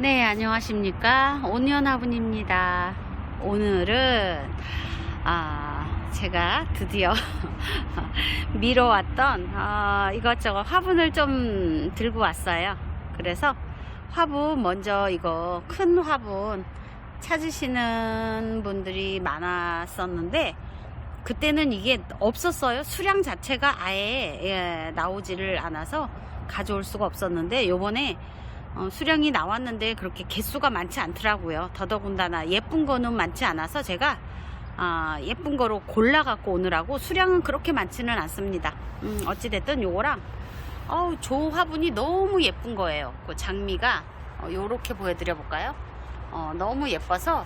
네, 안녕하십니까. 온니언 화분입니다. 오늘은, 아, 제가 드디어 미뤄왔던, 어, 이것저것 화분을 좀 들고 왔어요. 그래서 화분, 먼저 이거 큰 화분 찾으시는 분들이 많았었는데, 그때는 이게 없었어요. 수량 자체가 아예 예, 나오지를 않아서 가져올 수가 없었는데, 요번에 어, 수량이 나왔는데 그렇게 개수가 많지 않더라고요. 더더군다나 예쁜 거는 많지 않아서 제가 아, 예쁜 거로 골라 갖고 오느라고 수량은 그렇게 많지는 않습니다. 음, 어찌됐든 요거랑 어우, 조 화분이 너무 예쁜 거예요. 그 장미가 어, 요렇게 보여드려 볼까요? 어, 너무 예뻐서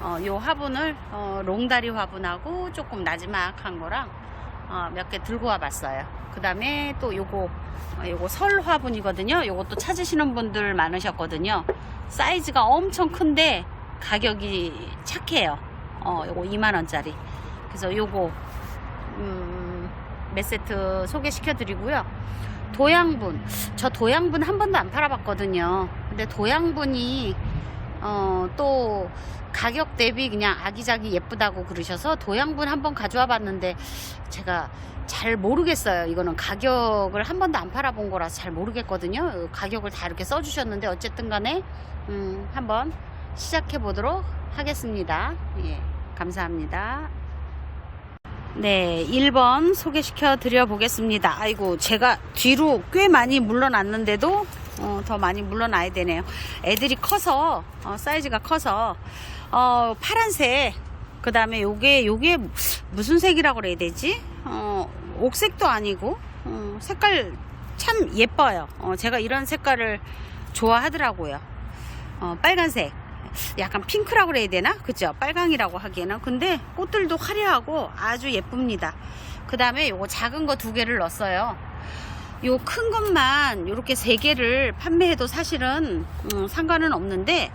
어, 요 화분을 어, 롱다리 화분하고 조금 나지막한 거랑 어, 몇 개 들고 와 봤어요. 그 다음에 또 요거 어, 요거 설 화분이거든요. 요것도 찾으시는 분들 많으셨거든요. 사이즈가 엄청 큰데 가격이 착해요. 어, 요거 2만원짜리. 그래서 요거, 음, 몇 세트 소개시켜 드리고요. 도양분. 저 도양분 한 번도 안 팔아봤거든요. 근데 도양분이, 어, 또 가격 대비 그냥 아기자기 예쁘다고 그러셔서 도양분 한번 가져와 봤는데 제가 잘 모르겠어요. 이거는 가격을 한 번도 안 팔아본 거라서 잘 모르겠거든요. 가격을 다 이렇게 써주셨는데 어쨌든 간에 음, 한번 시작해 보도록 하겠습니다. 예, 감사합니다. 네, 1번 소개시켜 드려 보겠습니다. 아이고, 제가 뒤로 꽤 많이 물러났는데도 어, 더 많이 물러나야 되네요. 애들이 커서 어, 사이즈가 커서 어, 파란색 그 다음에 요게 요게 무슨 색이라고 그래야 되지? 어, 옥색도 아니고 어, 색깔 참 예뻐요. 어, 제가 이런 색깔을 좋아하더라고요. 어, 빨간색. 약간 핑크라고 그래야 되나? 그죠? 빨강이라고 하기에는. 근데 꽃들도 화려하고 아주 예쁩니다. 그 다음에 요거 작은 거 두 개를 넣었어요. 요 큰 것만 요렇게 세 개를 판매해도 사실은 음, 상관은 없는데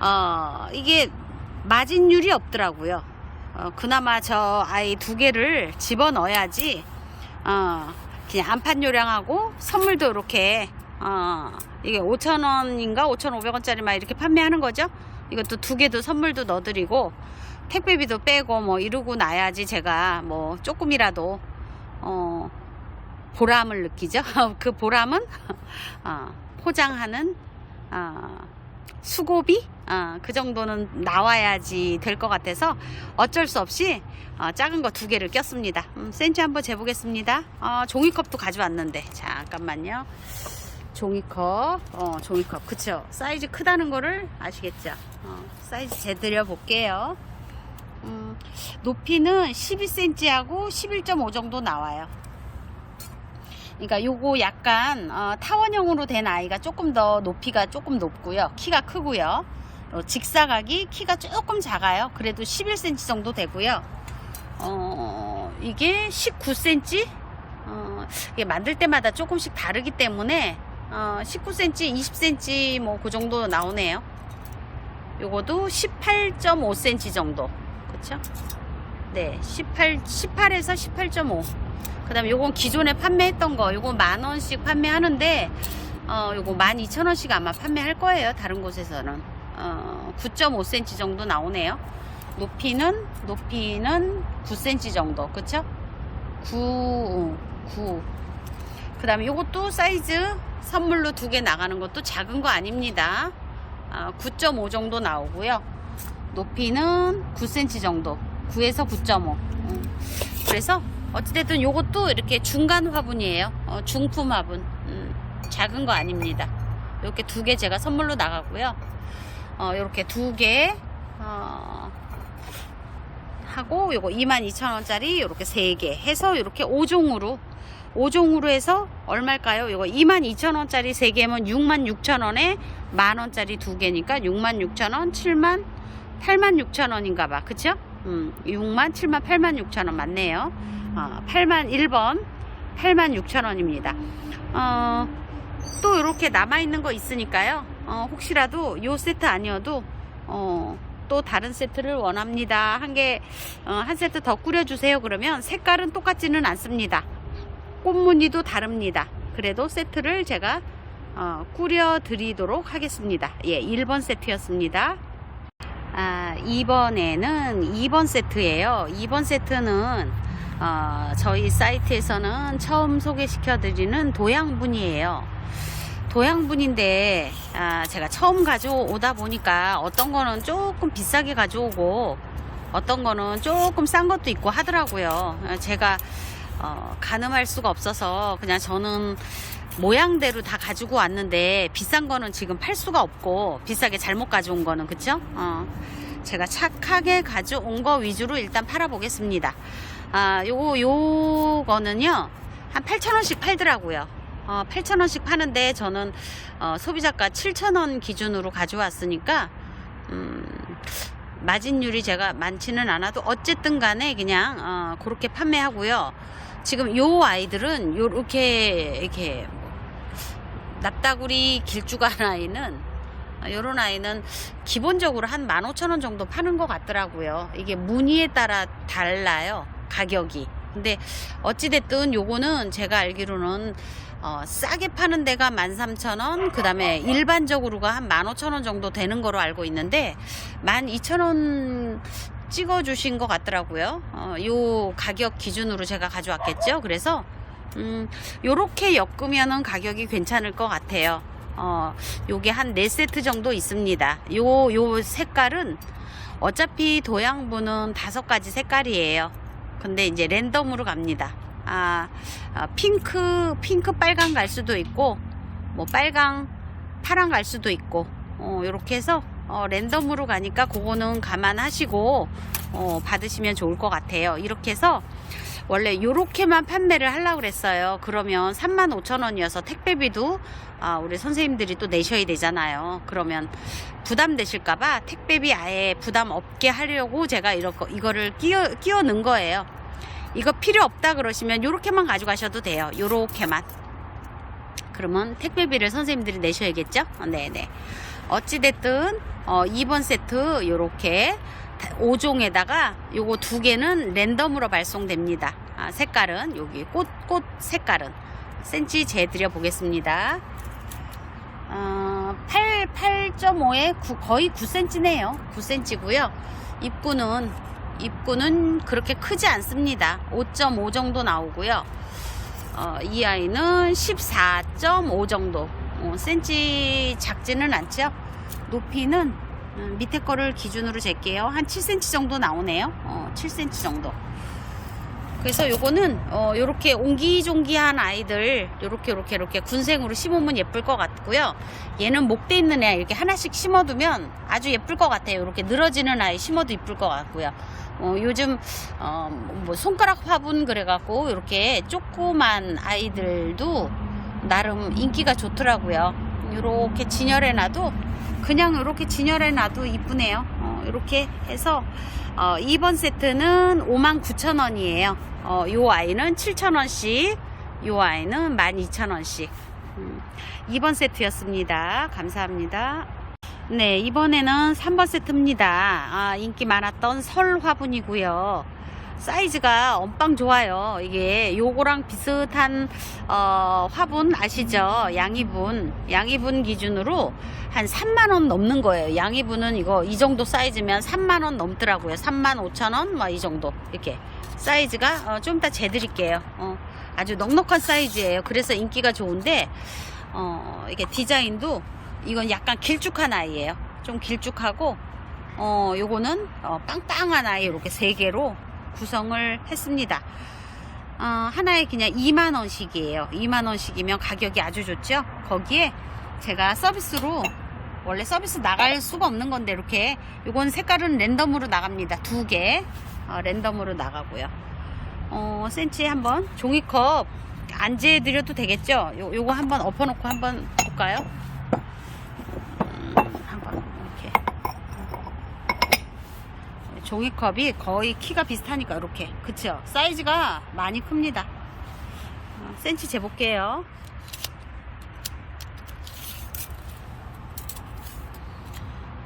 어, 이게 마진율이 없더라고요. 어, 그나마 저 아이 두 개를 집어 넣어야지 어, 그냥 안판 요량하고 선물도 이렇게 어, 이게 5,000원인가 5,500원짜리 막 이렇게 판매하는 거죠. 이것도 두 개도 선물도 넣어드리고 택배비도 빼고 뭐 이러고 나야지 제가 뭐 조금이라도 어, 보람을 느끼죠. 그 보람은 어, 포장하는 어, 수고비 어, 그 정도는 나와야지 될 것 같아서 어쩔 수 없이 어, 작은 거 두 개를 꼈습니다. 음, 센치 한번 재보겠습니다. 어, 종이컵도 가져왔는데 잠깐만요. 종이컵, 어, 종이컵, 그쵸? 사이즈 크다는 거를 아시겠죠? 어, 사이즈 재드려 볼게요. 음, 높이는 12cm하고 11.5 정도 나와요. 그러니까 요거 약간 어, 타원형으로 된 아이가 조금 더 높이가 조금 높고요. 키가 크고요. 어, 직사각이 키가 조금 작아요. 그래도 11cm 정도 되고요. 어, 이게 19cm? 어, 이게 만들 때마다 조금씩 다르기 때문에 어, 19cm, 20cm 뭐 그 정도 나오네요. 요거도 18.5cm 정도. 그쵸? 네, 18, 18에서 18.5. 그 다음에 요건 기존에 판매했던 거, 요거 만 원씩 판매하는데, 어, 요거 만 이천 원씩 아마 판매할 거예요. 다른 곳에서는. 어, 9.5cm 정도 나오네요. 높이는, 높이는 9cm 정도. 그쵸? 9, 9. 그 다음에 요것도 사이즈 선물로 두 개 나가는 것도 작은 거 아닙니다. 아, 9.5 정도 나오고요. 높이는 9cm 정도. 9에서 9.5. 음. 그래서 어찌됐든 요것도 이렇게 중간 화분이에요. 어, 중품 화분. 음, 작은 거 아닙니다. 이렇게 두 개 제가 선물로 나가고요. 어, 이렇게 두 개, 어, 하고 요거 22,000원짜리 이렇게 세 개 해서 이렇게 5종으로 5종으로 해서 얼마일까요? 이거 22,000원짜리 3개면 66,000원에 만원짜리 두 개니까 66,000원, 7만 86,000원인가 봐. 그쵸? 음, 6만 7만 86,000원 맞네요. 어, 8만 1번 86,000원입니다. 어, 또 이렇게 남아있는 거 있으니까요. 어, 혹시라도 요 세트 아니어도 어, 또 다른 세트를 원합니다. 한 개, 어, 한 세트 더 꾸려주세요. 그러면 색깔은 똑같지는 않습니다. 꽃무늬도 다릅니다. 그래도 세트를 제가 어, 꾸려 드리도록 하겠습니다. 예, 1번 세트였습니다. 아, 이번에는 2번 세트예요. 2번 세트는 어, 저희 사이트에서는 처음 소개시켜 드리는 도양분이에요. 도양분인데 아, 제가 처음 가져오다 보니까 어떤 거는 조금 비싸게 가져오고 어떤 거는 조금 싼 것도 있고 하더라고요. 아, 제가 어, 가늠할 수가 없어서 그냥 저는 모양대로 다 가지고 왔는데 비싼 거는 지금 팔 수가 없고 비싸게 잘못 가져온 거는 그쵸? 어, 제가 착하게 가져온 거 위주로 일단 팔아보겠습니다. 아, 요거 요거는요 한 8,000원씩 팔더라고요. 어, 8,000원씩 파는데 저는 어, 소비자가 7,000원 기준으로 가져왔으니까 음, 마진율이 제가 많지는 않아도 어쨌든 간에 그냥 어, 그렇게 판매하고요. 지금 요 아이들은 요렇게 이렇게 납다구리 길쭉한 아이는 요런 아이는 기본적으로 한 15,000원 정도 파는 것 같더라고요. 이게 무늬에 따라 달라요. 가격이. 근데 어찌됐든 요거는 제가 알기로는 어, 싸게 파는 데가 13,000원, 그 다음에 일반적으로가 한 15,000원 정도 되는 거로 알고 있는데 12,000원 찍어주신 것 같더라고요. 어, 요 가격 기준으로 제가 가져왔겠죠. 그래서 음, 요렇게 엮으면은 가격이 괜찮을 것 같아요. 어, 요게 한 4세트 정도 있습니다. 요, 요 색깔은 어차피 도양부는 다섯 가지 색깔이에요. 근데 이제 랜덤으로 갑니다. 아, 아, 핑크, 핑크 빨강 갈 수도 있고, 뭐 빨강, 파랑 갈 수도 있고, 어, 요렇게 해서 어, 랜덤으로 가니까 그거는 감안하시고 어, 받으시면 좋을 것 같아요. 이렇게 해서 원래 요렇게만 판매를 하려고 그랬어요. 그러면 35,000원이어서 택배비도 아, 우리 선생님들이 또 내셔야 되잖아요. 그러면 부담되실까봐 택배비 아예 부담 없게 하려고 제가 이렇게, 이거를 끼워, 끼워 넣은 거예요. 이거 필요 없다 그러시면 요렇게만 가져가셔도 돼요. 요렇게만. 그러면 택배비를 선생님들이 내셔야겠죠? 어, 네네. 어찌됐든, 어, 2번 세트 요렇게 5종에다가 요거 두 개는 랜덤으로 발송됩니다. 아, 색깔은 여기 꽃, 꽃 색깔은 센치 재드려 보겠습니다. 어, 8, 8.5에 9, 거의 9cm네요. 9cm고요. 입구는 입구는 그렇게 크지 않습니다. 5.5 정도 나오고요. 어, 이 아이는 14.5 정도. 어, 센치 작지는 않죠. 높이는 음, 밑에 거를 기준으로 잴게요. 한 7cm 정도 나오네요. 어, 7cm 정도. 그래서 요거는 어, 요렇게 옹기종기한 아이들 요렇게 요렇게 요렇게 군생으로 심으면 예쁠 것 같고요. 얘는 목대 있는 애 이렇게 하나씩 심어두면 아주 예쁠 것 같아요. 이렇게 늘어지는 아이 심어도 예쁠 것 같고요. 어, 요즘 어, 뭐 손가락 화분 그래갖고 이렇게 조그만 아이들도 나름 인기가 좋더라고요. 이렇게 진열해 놔도 그냥 이렇게 진열해 놔도 이쁘네요. 어, 이렇게 해서 어, 2번 세트는 59,000원이에요. 어, 요 아이는 7,000원씩, 요 아이는 12,000원씩. 음, 2번 세트였습니다. 감사합니다. 네, 이번에는 3번 세트입니다. 아, 인기 많았던 설 화분이고요. 사이즈가 엄빵 좋아요. 이게 요거랑 비슷한 어, 화분 아시죠? 양이분. 양이분 기준으로 한 3만 원 넘는 거예요. 양이분은 이거 이 정도 사이즈면 3만 원 넘더라고요. 3만 5천 원, 막 이 정도 이렇게 사이즈가 어, 좀 이따 재드릴게요. 어, 아주 넉넉한 사이즈예요. 그래서 인기가 좋은데 어, 이게 디자인도 이건 약간 길쭉한 아이예요. 좀 길쭉하고 어, 요거는 어, 빵빵한 아이 이렇게 세 개로 구성을 했습니다. 어, 하나에 그냥 2만 원씩이에요. 2만 원씩이면 가격이 아주 좋죠. 거기에 제가 서비스로 원래 서비스 나갈 수가 없는 건데 이렇게 요건 색깔은 랜덤으로 나갑니다. 두 개. 어, 랜덤으로 나가고요. 어, 센치 한번 종이컵 안재드려도 되겠죠? 요, 요거 한번 엎어놓고 한번 볼까요? 음, 한번 이렇게 종이컵이 거의 키가 비슷하니까 이렇게 그쵸? 사이즈가 많이 큽니다. 어, 센치 재볼게요.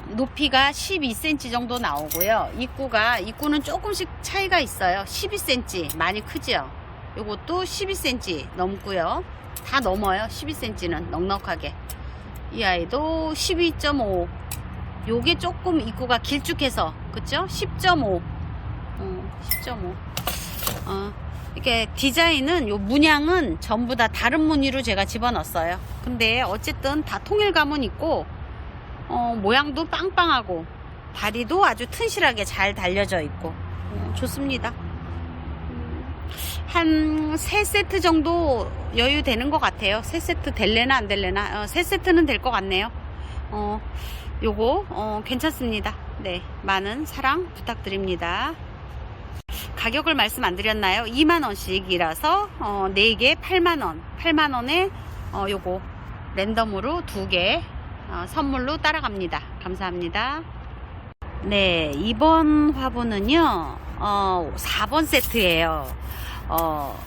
높이가 12cm 정도 나오고요. 입구가 입구는 조금씩 차이가 있어요. 12cm 많이 크죠. 요것도 12cm 넘고요. 다 넘어요. 12cm는 넉넉하게. 이 아이도 12.5. 요게 조금 입구가 길쭉해서 그쵸? 10.5. 어, 10.5. 어, 이렇게 디자인은 요 문양은 전부 다 다른 무늬로 제가 집어넣었어요. 근데 어쨌든 다 통일감은 있고 어, 모양도 빵빵하고 다리도 아주 튼실하게 잘 달려져 있고 어, 좋습니다. 한세 세트 정도 여유 되는 것 같아요. 세 세트 될래나 안 될래나 어, 세 세트는 될 것 같네요. 어, 요거 어, 괜찮습니다. 네, 많은 사랑 부탁드립니다. 가격을 말씀 안 드렸나요? 2만원씩이라서, 어, 4개 8만원. 8만원에, 어, 요거, 랜덤으로 2개, 어, 선물로 따라갑니다. 감사합니다. 네, 이번 화분은요, 어, 4번 세트예요 어,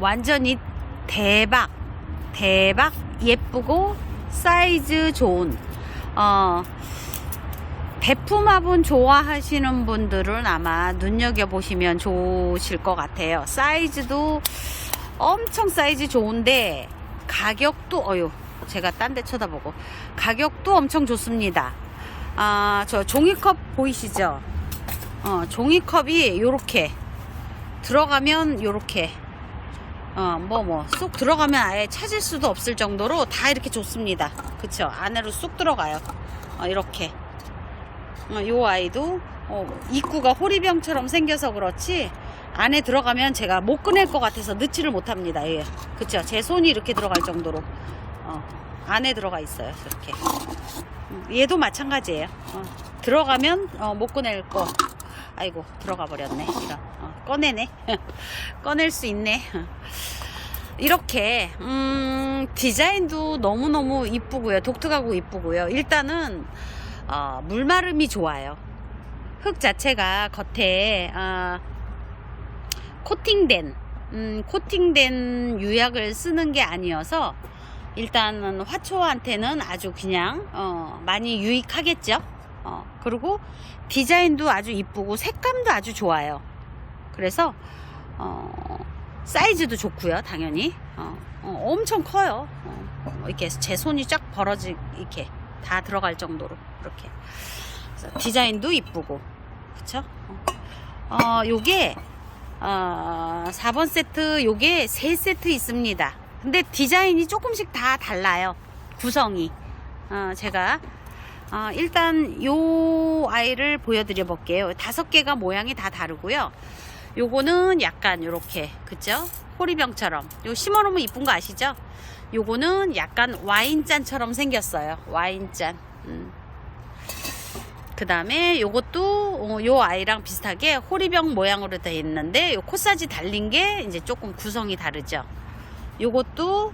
완전히 대박, 대박 예쁘고 사이즈 좋은, 어, 배품 화분 좋아하시는 분들은 아마 눈여겨보시면 좋으실 것 같아요. 사이즈도 엄청 사이즈 좋은데 가격도 어유 제가 딴 데 쳐다보고 가격도 엄청 좋습니다. 아, 저 종이컵 보이시죠? 어, 종이컵이 요렇게 들어가면 요렇게 어, 뭐, 뭐, 쑥 들어가면 아예 찾을 수도 없을 정도로 다 이렇게 좋습니다. 그쵸? 안으로 쑥 들어가요. 어, 이렇게. 어, 요 아이도 어, 입구가 호리병처럼 생겨서 그렇지 안에 들어가면 제가 못 꺼낼 것 같아서 넣지를 못합니다. 예. 그쵸? 제 손이 이렇게 들어갈 정도로 어, 안에 들어가 있어요. 이렇게. 음, 얘도 마찬가지예요. 어, 들어가면 어, 못 꺼낼 거. 아이고 들어가 버렸네. 이런 어, 꺼내네. 꺼낼 수 있네. 이렇게 음, 디자인도 너무너무 이쁘고요. 독특하고 이쁘고요. 일단은 어, 물마름이 좋아요. 흙 자체가 겉에 어, 코팅된 음, 코팅된 유약을 쓰는 게 아니어서 일단은 화초한테는 아주 그냥 어, 많이 유익하겠죠. 어, 그리고 디자인도 아주 이쁘고 색감도 아주 좋아요. 그래서 어, 사이즈도 좋고요, 당연히. 어, 어, 엄청 커요. 어, 이렇게 제 손이 쫙 벌어지 이렇게 다 들어갈 정도로 이렇게 디자인도 이쁘고 그쵸? 어, 어, 요게 어, 4번 세트 요게 3세트 있습니다. 근데 디자인이 조금씩 다 달라요. 구성이. 어, 제가 어, 일단 요 아이를 보여드려 볼게요. 다섯 개가 모양이 다 다르고요. 요거는 약간 요렇게 그죠? 호리병처럼 요 심어놓으면 이쁜 거 아시죠? 요거는 약간 와인잔처럼 생겼어요. 와인잔. 음. 그 다음에 요것도 어, 요 아이랑 비슷하게 호리병 모양으로 되어 있는데 요 코사지 달린 게 이제 조금 구성이 다르죠. 요것도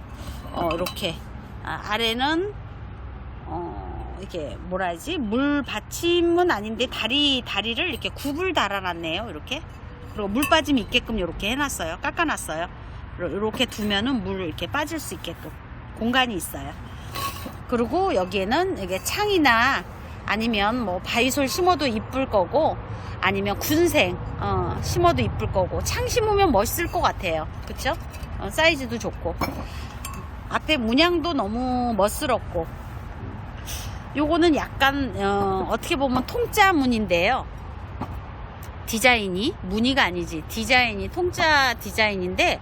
어, 이렇게 아, 아래는 어, 이렇게 뭐라 하지 물 받침은 아닌데 다리 다리를 이렇게 굽을 달아놨네요. 이렇게 그리고 물 빠짐이 있게끔 이렇게 해놨어요. 깎아놨어요. 이렇게 두면은 물 이렇게 빠질 수 있게끔 공간이 있어요. 그리고 여기에는 이게 창이나 아니면 뭐 바위솔 심어도 이쁠 거고 아니면 군생 어, 심어도 이쁠 거고 창 심으면 멋있을 것 같아요. 그쵸? 어, 사이즈도 좋고 앞에 문양도 너무 멋스럽고 요거는 약간 어, 어떻게 보면 통짜 문인데요. 디자인이 무늬가 아니지. 디자인이 통짜 디자인인데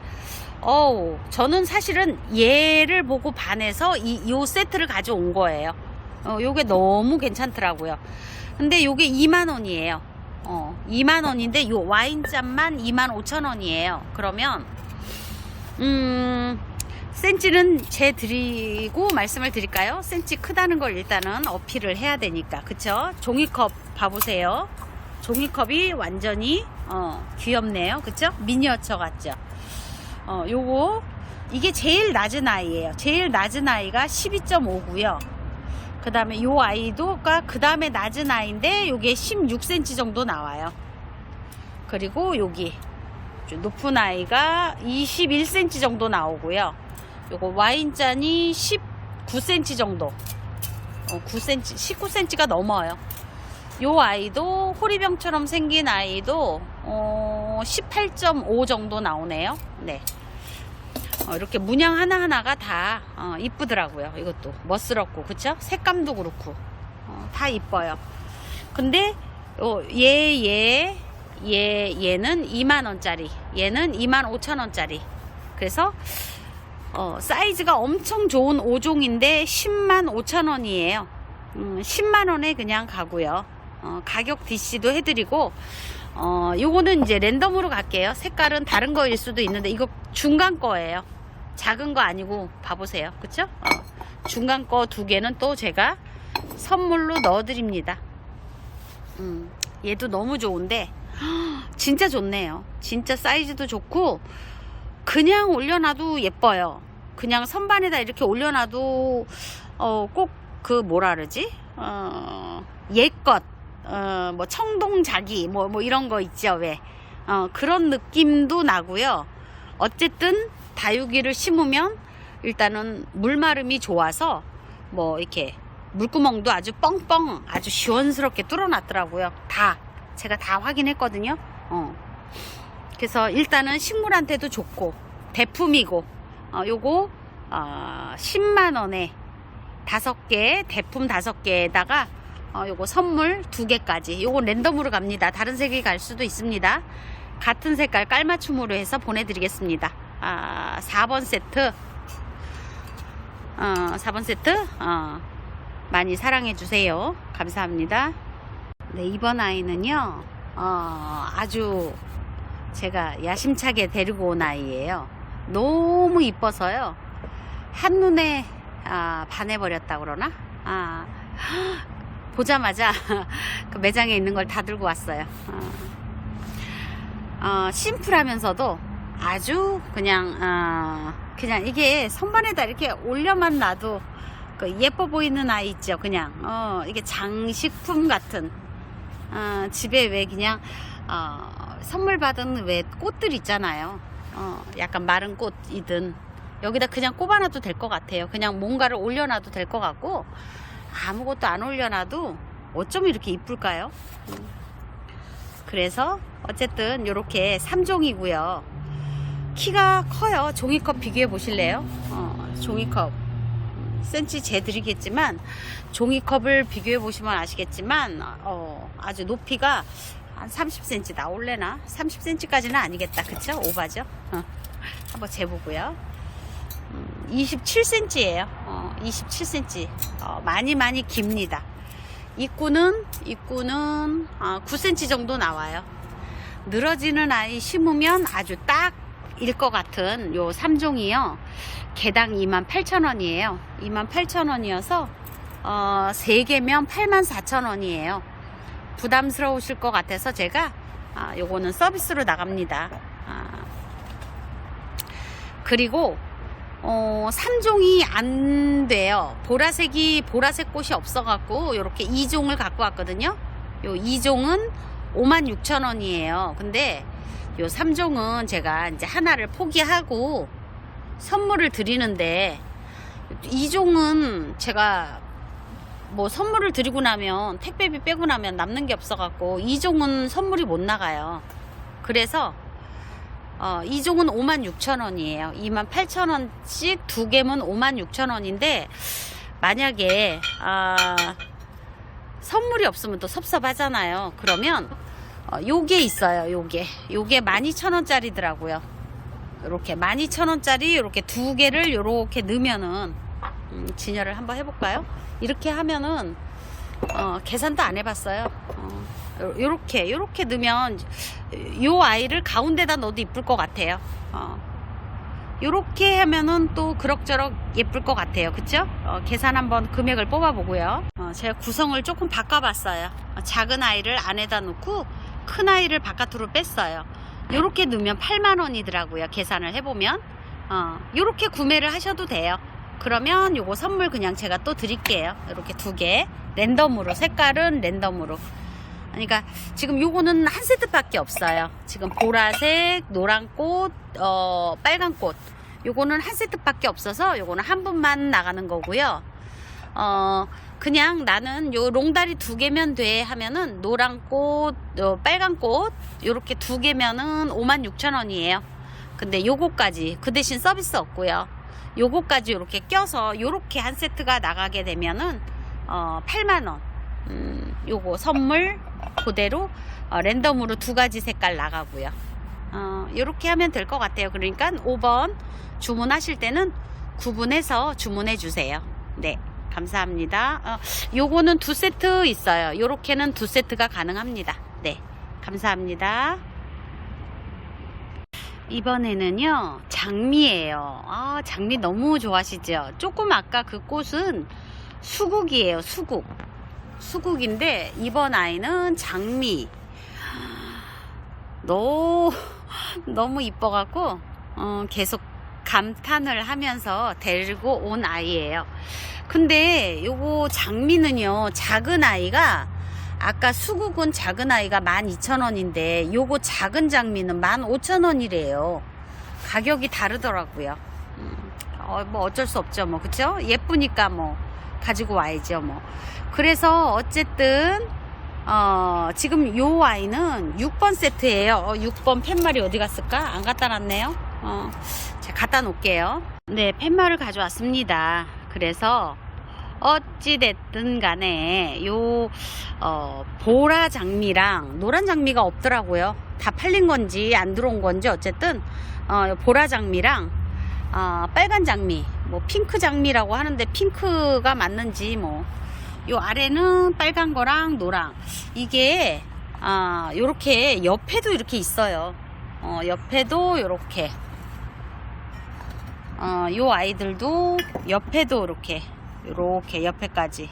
어우 저는 사실은 얘를 보고 반해서 이, 요 세트를 가져온 거예요. 어, 요게 너무 괜찮더라고요. 근데 요게 2만원이에요. 어, 2만원인데 요 와인잔만 2만 5천원이에요. 그러면 음 센치는 제 드리고 말씀을 드릴까요? 센치 크다는 걸 일단은 어필을 해야 되니까. 그쵸? 종이컵 봐보세요 종이컵이 완전히 어, 귀엽네요. 그쵸? 미니어처 같죠? 어, 요거 이게 제일 낮은 아이예요. 제일 낮은 아이가 12.5고요. 그 다음에 요 아이도가 그 다음에 낮은 아이인데 요게 16cm 정도 나와요. 그리고 여기 좀 높은 아이가 21cm 정도 나오고요. 요거 와인잔이 19cm 정도. 어, 9cm, 19cm가 넘어요. 요 아이도 호리병처럼 생긴 아이도 어, 18.5 정도 나오네요. 네. 어, 이렇게 문양 하나하나가 다 어, 이쁘더라고요. 이것도 멋스럽고 그쵸? 색감도 그렇고 어, 다 이뻐요. 근데 어, 얘, 얘, 얘, 얘는 2만원짜리 얘는 2만 5천원짜리 그래서 어, 사이즈가 엄청 좋은 5종인데 10만 5천원이에요. 음, 10만원에 그냥 가고요. 어, 가격 DC도 해드리고 어, 요거는 이제 랜덤으로 갈게요. 색깔은 다른 거일 수도 있는데 이거 중간 거예요. 작은 거 아니고 봐보세요. 그쵸? 어, 중간 거 두 개는 또 제가 선물로 넣어드립니다. 음, 얘도 너무 좋은데 진짜 좋네요. 진짜 사이즈도 좋고 그냥 올려놔도 예뻐요. 그냥 선반에다 이렇게 올려놔도 어, 꼭 그 뭐라 그러지? 어, 옛것 어, 뭐 청동자기 뭐, 뭐 이런 거 있죠 왜. 어, 그런 느낌도 나고요. 어쨌든 다육이를 심으면 일단은 물마름이 좋아서 뭐 이렇게 물구멍도 아주 뻥뻥 아주 시원스럽게 뚫어놨더라고요. 다. 제가 다 확인했거든요. 어. 그래서 일단은 식물한테도 좋고 대품이고 어, 요거 어, 10만원에 다섯 개 대품 다섯 개에다가 어, 요거 선물 두 개까지. 요거 랜덤으로 갑니다. 다른 색이 갈 수도 있습니다. 같은 색깔 깔맞춤으로 해서 보내드리겠습니다. 아, 4번 세트. 어, 4번 세트. 어, 많이 사랑해주세요. 감사합니다. 네, 이번 아이는요, 어, 아주 제가 야심차게 데리고 온 아이예요. 너무 이뻐서요. 한눈에 아, 반해버렸다 그러나? 아, 보자마자 그 매장에 있는 걸 다 들고 왔어요. 어, 어, 심플하면서도 아주 그냥 어, 그냥 이게 선반에다 이렇게 올려만 놔도 그 예뻐 보이는 아이 있죠. 그냥 어, 이게 장식품 같은 어, 집에 왜 그냥 어, 선물 받은 왜 꽃들 있잖아요. 어, 약간 마른 꽃이든 여기다 그냥 꼽아놔도 될 것 같아요. 그냥 뭔가를 올려놔도 될 것 같고 아무것도 안 올려놔도 어쩜 이렇게 이쁠까요? 음. 그래서 어쨌든 이렇게 3종이고요. 키가 커요. 종이컵 비교해 보실래요? 어, 종이컵 센치 재드리겠지만 종이컵을 비교해 보시면 아시겠지만 어, 아주 높이가 한 30cm 나올래나? 30cm까지는 아니겠다. 그쵸? 오바죠? 어, 한번 재보고요. 27cm예요. 어, 27cm. 어, 많이 많이 깁니다. 입구는 입구는 어, 9cm 정도 나와요. 늘어지는 아이 심으면 아주 딱 일 것 같은 요 3종이요. 개당 28,000원이에요. 28,000원이어서 어, 3개면 84,000원이에요. 부담스러우실 것 같아서 제가 아, 요거는 서비스로 나갑니다. 아, 그리고 어, 3종이 안 돼요. 보라색이, 보라색 꽃이 없어갖고, 요렇게 2종을 갖고 왔거든요. 요 2종은 56,000원이에요. 근데 요 3종은 제가 이제 하나를 포기하고 선물을 드리는데, 2종은 제가 뭐 선물을 드리고 나면, 택배비 빼고 나면 남는 게 없어갖고, 2종은 선물이 못 나가요. 그래서 어, 이 종은 56,000원이에요. 28,000원씩 두 개면 56,000원인데 만약에 아, 선물이 없으면 또 섭섭하잖아요. 그러면 어, 요게 있어요. 요게. 요게 12,000원짜리더라고요. 이렇게 12,000원짜리 이렇게 두 개를 이렇게 넣으면은 음, 진열을 한번 해볼까요? 이렇게 하면은 어, 계산도 안 해봤어요. 어, 요렇게 요렇게 넣으면 요 아이를 가운데다 넣어도 이쁠 것 같아요. 어. 요렇게 하면은 또 그럭저럭 예쁠 것 같아요. 그쵸? 어, 계산 한번 금액을 뽑아보고요. 어, 제가 구성을 조금 바꿔봤어요. 어, 작은 아이를 안에다 놓고 큰 아이를 바깥으로 뺐어요. 요렇게 넣으면 8만원이더라고요. 계산을 해보면. 어, 요렇게 구매를 하셔도 돼요. 그러면 요거 선물 그냥 제가 또 드릴게요. 이렇게 두 개. 랜덤으로. 색깔은 랜덤으로. 그러니까 지금 요거는 한 세트밖에 없어요. 지금 보라색, 노란 꽃, 어, 빨간 꽃. 요거는 한 세트밖에 없어서 요거는 한 분만 나가는 거고요. 어, 그냥 나는 요 롱다리 두 개면 돼 하면은 노란 꽃, 어, 빨간 꽃 요렇게 두 개면은 56,000원이에요. 근데 요거까지 그 대신 서비스 없고요. 요거까지 이렇게 껴서 요렇게 한 세트가 나가게 되면은 어 8만 원. 음, 요거 선물 그대로 어, 랜덤으로 두 가지 색깔 나가고요. 어, 요렇게 하면 될 것 같아요. 그러니까 5번 주문하실 때는 구분해서 주문해 주세요. 네. 감사합니다. 어, 요거는 두 세트 있어요. 요렇게는 두 세트가 가능합니다. 네. 감사합니다. 이번에는요, 장미예요. 아, 장미 너무 좋아하시죠? 조금 아까 그 꽃은 수국이에요, 수국. 수국인데, 이번 아이는 장미. 너무, 너무 이뻐갖고, 어, 계속 감탄을 하면서 데리고 온 아이예요. 근데 요거 장미는요, 작은 아이가 아까 수국은 작은 아이가 12,000원인데 요거 작은 장미는 15,000원이래요. 가격이 다르더라고요. 음, 어, 뭐 어쩔 수 없죠. 뭐 그쵸? 예쁘니까 뭐 가지고 와야죠. 뭐. 그래서 어쨌든 어, 지금 요 아이는 6번 세트예요. 어, 6번 팻말이 어디 갔을까? 안 갖다 놨네요. 어, 제가 갖다 놓을게요. 네, 팻말을 가져왔습니다. 그래서 어찌됐든 간에 요 어, 보라 장미랑 노란 장미가 없더라고요. 다 팔린 건지 안 들어온 건지 어쨌든 어, 보라 장미랑 어, 빨간 장미, 뭐 핑크 장미라고 하는데 핑크가 맞는지 뭐. 요 아래는 빨간 거랑 노랑. 이게 아 요렇게 옆에도 이렇게 있어요. 어, 옆에도 요렇게. 어, 요 아이들도 옆에도 이렇게 요렇게 옆에까지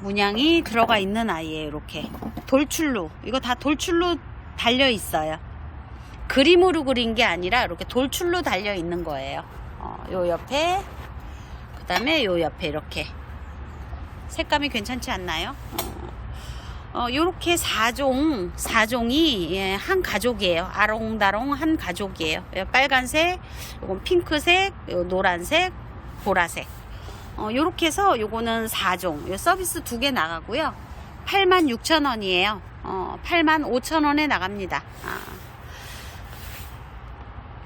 문양이 들어가 있는 아이예요 이렇게. 돌출로 이거 다 돌출로 달려 있어요 그림으로 그린 게 아니라 이렇게 돌출로 달려 있는 거예요 어, 요 옆에 그 다음에 요 옆에 이렇게 색감이 괜찮지 않나요? 어, 어, 요렇게 4종, 4종이 예, 한 가족이에요. 아롱다롱 한 가족이에요. 예, 빨간색, 요건 핑크색, 요 노란색, 보라색. 어, 요렇게 해서 요거는 4종. 요 서비스 두 개 나가고요. 86,000원이에요. 어, 85,000원에 나갑니다. 아.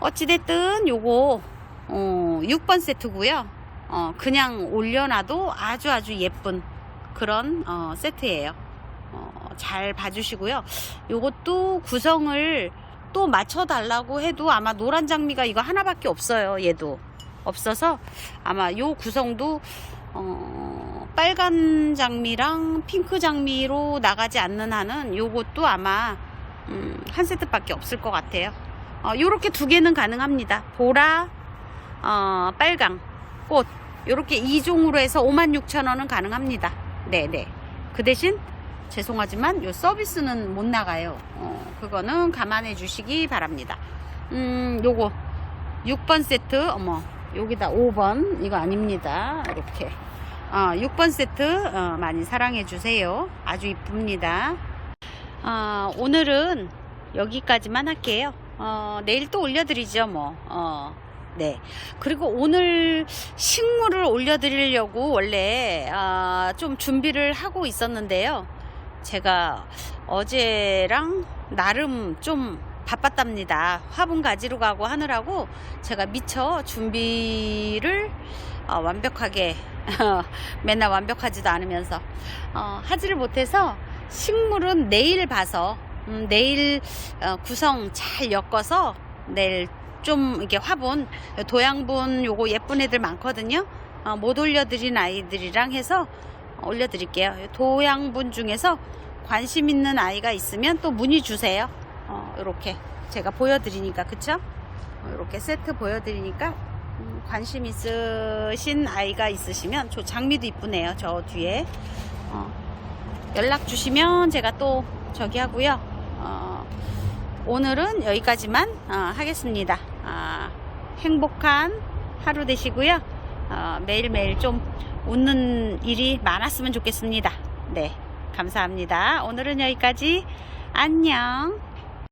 어찌됐든 요거 어, 6번 세트고요. 어, 그냥 올려놔도 아주 아주 예쁜 그런 어, 세트예요. 어, 잘 봐주시고요. 요것도 구성을 또 맞춰 달라고 해도 아마 노란 장미가 이거 하나밖에 없어요. 얘도 없어서 아마 요 구성도 어, 빨간 장미랑 핑크 장미로 나가지 않는 한은 요것도 아마 음, 한 세트밖에 없을 것 같아요. 어, 요렇게 두 개는 가능합니다. 보라, 어, 빨강, 꽃. 요렇게 2종으로 해서 56,000원은 가능합니다. 네네. 그 대신 죄송하지만 요 서비스는 못 나가요. 어, 그거는 감안해 주시기 바랍니다. 음, 요거 6번 세트, 어머, 여기다 5번, 이거 아닙니다. 이렇게. 어, 6번 세트 어, 많이 사랑해 주세요. 아주 이쁩니다. 어, 오늘은 여기까지만 할게요. 어, 내일 또 올려드리죠, 뭐. 어, 네. 그리고 오늘 식물을 올려드리려고 원래 아, 좀 준비를 하고 있었는데요. 제가 어제랑 나름 좀 바빴답니다. 화분 가지러 가고 하느라고 제가 미처 준비를 어, 완벽하게 맨날 완벽하지도 않으면서 어, 하지를 못해서 식물은 내일 봐서 음, 내일 어, 구성 잘 엮어서 내일 좀 이게 화분 도양분 요거 예쁜 애들 많거든요. 어, 못 올려드린 아이들이랑 해서 올려드릴게요. 도양분 중에서 관심 있는 아이가 있으면 또 문의 주세요. 어, 이렇게 제가 보여드리니까 그쵸? 이렇게 세트 보여드리니까 음, 관심 있으신 아이가 있으시면 저 장미도 이쁘네요. 저 뒤에 어, 연락 주시면 제가 또 저기 하고요. 어, 오늘은 여기까지만 어, 하겠습니다. 아, 행복한 하루 되시고요. 어, 매일매일 좀 웃는 일이 많았으면 좋겠습니다. 네, 감사합니다. 오늘은 여기까지. 안녕.